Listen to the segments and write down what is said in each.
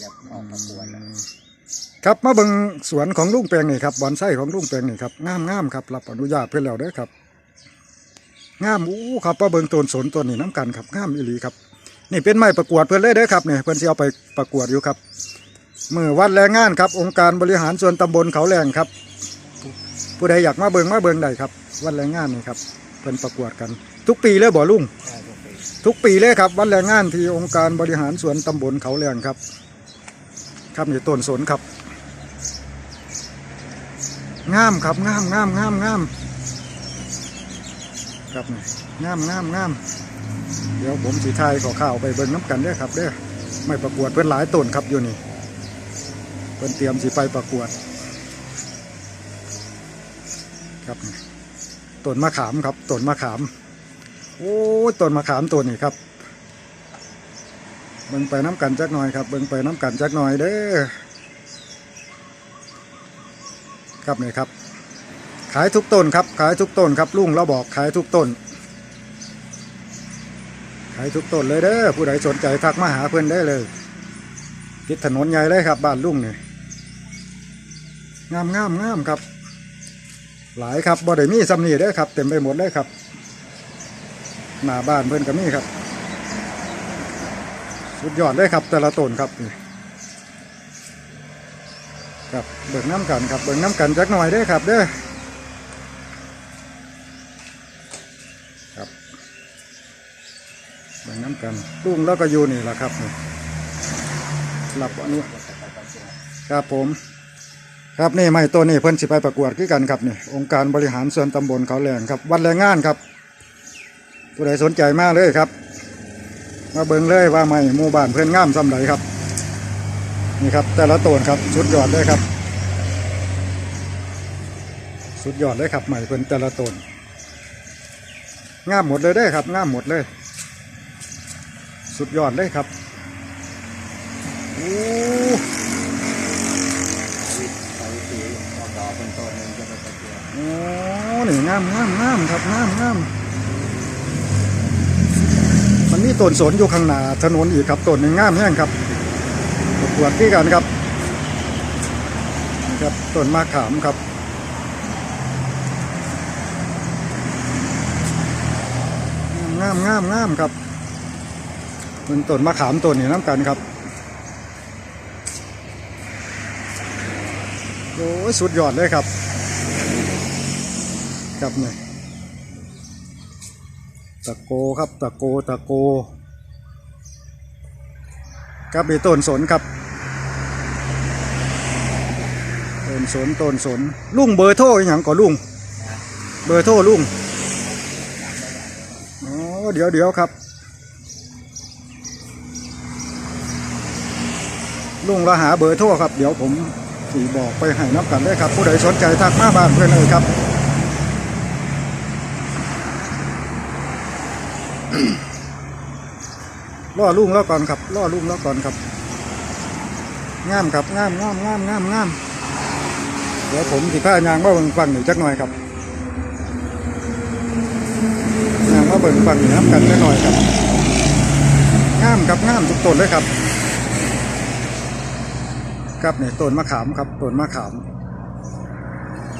จะออกประกวดแล้วครับมาเบิ่งสวนของลุงแปลงนี่ครับบอนไส้ของลุงแปลงนี่ครับงามงามครับรับอนุญาตเพื่อนแล้วเด้อครับงามอู้ครับมาเบิ่งต้นสนต้นนี่น้ำกันครับงามอีหลีครับ นี่เป็นไม้ประกวดเพื่อนเลยเด้อครับเนี่ยเพื่อนสิเอาไปประกวดอยู่ครับมือวัดแรงงานครับ องค์การบริหารส่วนตำบลเขาแรงครับ ผู้ใดอยากมาเบิ่งมาเบิ่งได้ครับ วัดแรงงานนี่ครับเพิ่นประกวดกัน ทุกปีเลยบ่ลุงใช่ทุกปีทุกปีเลยครับ วันแรงงานที่องค์การบริหารส่วนตำบลเขาแรงครับ ครับนี่ต้นสนครับงามครับงามงามงามงามครับงามงามงามเดี๋ยวผมสีไทยขอข้าวไปเบิ่งน้ำกันด้อครับเด้อไม่ประกวดเพื่อนหลายต้นครับอยู่นี่เพื่อนเตรียมสีไปประกวด ครับต้นมะขามครับต้นมะขาม โอ้ต้นมะขามตัวนี้ครับ เบิ่งไปน้ำกันจักหน่อยครับเบิ่งไปน้ำกันจักหน่อยเด้อครับนี่ครับ ขายทุกต้นครับขายทุกต้นครับลุงเราบอกขายทุกต้น ขายทุกต้นเลยเด้อผู้ใดสนใจทักมาหาเพื่อนได้เลยติดถนนใหญ่เลยครับบ้านลุงเนี่ยงามงามงามครับ หลายครับบ่ได้มีซ้ำนี่เด้อครับ เต็มไปหมดเลยครับหน้าบ้านเพื่อนก็มีครับ สุดยอดเลยครับ แต่ละต้นครับนี่ครับเบิ่งน้ำกันครับเบิ่งน้ำกันจักหน่อยเด้ครับเด้อครับเบิ่งน้ำกันลุงแล้วก็อยู่นี่แหละครับนี่หลับอนนี้ครับผม ครับนี่ไม่ตัวนี้เพิ่นสิไปประกวดคือกันครับนี่องค์การบริหารส่วนตำบลเขาแหลงครับ วันแรงงานครับผู้ใดสนใจมากเลยครับ มาเบิ่งเลยว่าไม่หมู่บ้านเพื่อนงามสำไรครับ นี่ครับ แต่ละต้นครับสุดยอดเลยครับ สุดยอดเลยครับใหม่เพื่อนแต่ละตนงามหมดเลยได้ครับงามหมดเลย สุดยอดเลยครับโอ้ใส่สีออกดอกเป็นต้นหนึ่งจะไปประกวดโอ้นี่งามงามงามครับงามงาม มีต้นสนอยู่ข้างหน้าถนนอีกครับต้นหนึ่งงามแห้งครับปรวดที่กันครับนี่ครับต้นมะขามครับงามงามงามครับเป็นต้นมะขามต้นนี้น้ำกันครับโอ้สุดยอดเลยครับ ครับเนี่ย ตะโกครับตะโกตะโกครับมีต้นสนครับต้นสนต้นสนลุงเบอร์โทรอย่างก่อลุงเบอร์โทรลุงอ๋อเดี๋ยวเดี๋ยวครับลุงเราหาเบอร์โทรครับ เดี๋ยวผมสีบอกไปให้นับกันได้ครับ ผู้ใดสนใจทักมาบ้านเพื่อนเลยครับ ล่อลุ่งแล้วก่อนครับล่อลุ่งแล้วก่อนครับงามครับงามงามงามงามงามเดี๋ยวผมสิผ้ายางมาเบิ่งฟังหนึ่งจักหน่อยครับยางมาเบิ่งฟังหนึ่งน้ำกันจักหน่อยครับงามครับงามทุกต้นเลยครับครับเนี่ยต้นมะขามครับต้นมะขาม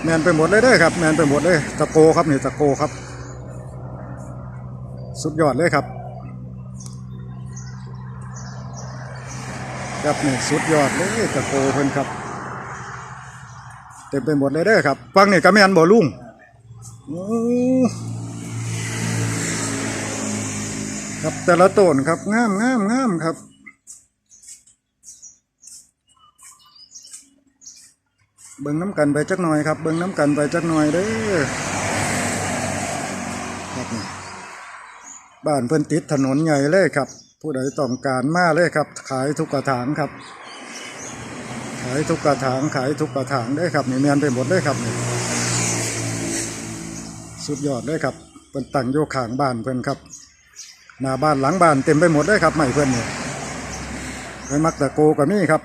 แมนไปหมดเลยเด้อครับแมนไปหมดเลยตะโกครับเนี่ยตะโกครับ สุดยอดเลยครับ ครับนี่สุดยอดเลยตะโกเพิ่นครับเต็มไปหมดเลยเด้อครับฟังนี่กระแมนบ่ลุงครับแต่ละต้นครับงามงามงามครับเบิ่งน้ำกันไปจักหน่อยครับ เบิ่งน้ำกันไปจักหน่อยเด้อครับบ้านเพิ่นติดถนนใหญ่เลยครับ ผู้ใดต้องการมาเลยครับ ขายทุกกระถางครับ ขายทุกกระถางขายทุกกระถางได้ครับนี่แมนไปหมดเลยครับนี่สุดยอดเลยครับเพิ่นตั้งโยขางบ้านเพิ่อนครับหน้าบ้านหลังบ้านเต็มไปหมดเลยครับไม่เพิ่อนนี่ไปมักตะโกกับนี่ครับ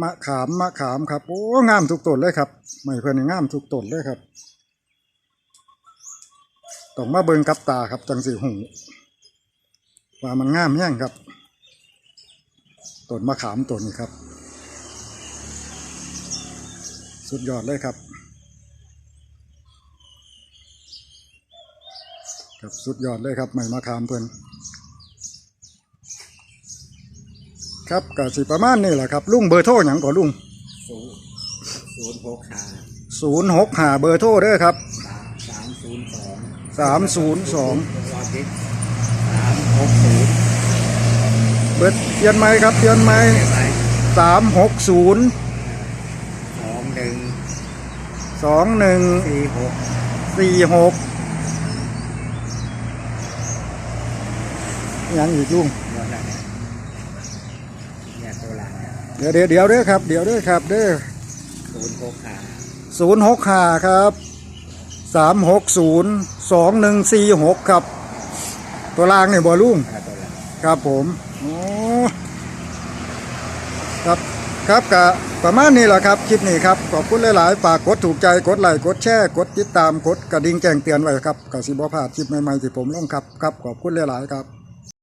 มะขามมะขามครับโอ้งามทุกต้นเลยครับไม่เพื่อนนี่งามทุกต้นเลยครับต้องมาเบิ่งกับตาครับจังสีหู ว่ามันงามแห้งครับต้นมะขามต้นนี้ครับ สุดยอดเลยครับ ครับสุดยอดเลยครับไม่มะขามเพิ่อนครับก็สิประมาณนี้แหละครับลุงเบอร์โทรหยังก่อนลุงศูนย์หกห้าศูนย์หกหาเบอร์โทรเด้อครับสามศูนย์สองสามศูนย์สอง รอทิศสามหกศูนย์ เบิดเทียนไหมครับเทียนไหมไปสามหกศูนย์สองหนึ่งสองหนึ่งสี่หกสี่หกยังอีกลุงหมดแล้วเนี่ยเนี่ยตัวหลังเนี่ยเดี๋ยวเดี๋ยวเดี๋ยวเด้อครับ เดี๋ยวเด้อครับเด้อศูนย์หกห้าศูนย์หกห้าครับสามหกศูนย์สองหนึ่งสี่หกครับ ตัวล่างเนี่ยบอลุงอ่าตัวหลังครับผมโอ้ ครับครับกะประมาณนี้แหละครับคลิปนี้ครับขอบคุณหลายๆฝากกดถูกใจกดไลค์กดแชร์กดติดตามกดกระดิ่งแจ้งเตือนไว้ครับกสิบพลาดคลิปใหม่ๆที่ผมลงครับครับขอบคุณหลายๆครับ